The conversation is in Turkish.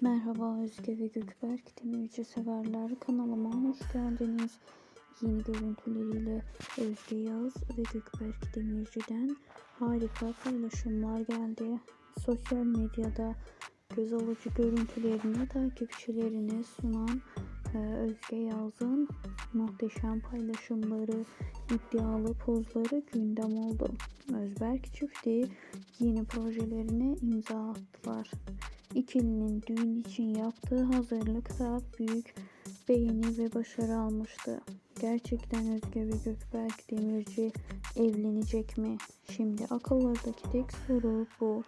Merhaba Özge ve Gökberk Demirci severler kanalıma hoş geldiniz. Yeni görüntüleriyle Özge Yağız ve Gökberk Demirci'den harika paylaşımlar geldi. Sosyal medyada göz alıcı görüntülerini takipçilerine sunan e, Özge Yağız'ın muhteşem paylaşımları, iddialı pozları gündem oldu. Özberk çifti yeni projelerine imza attılar. İkilinin düğün için yaptığı hazırlık da büyük beğeni ve başarı almıştı. Gerçekten Özge ve Gökberk Demirci evlenecek mi? Şimdi akıllardaki tek soru bu.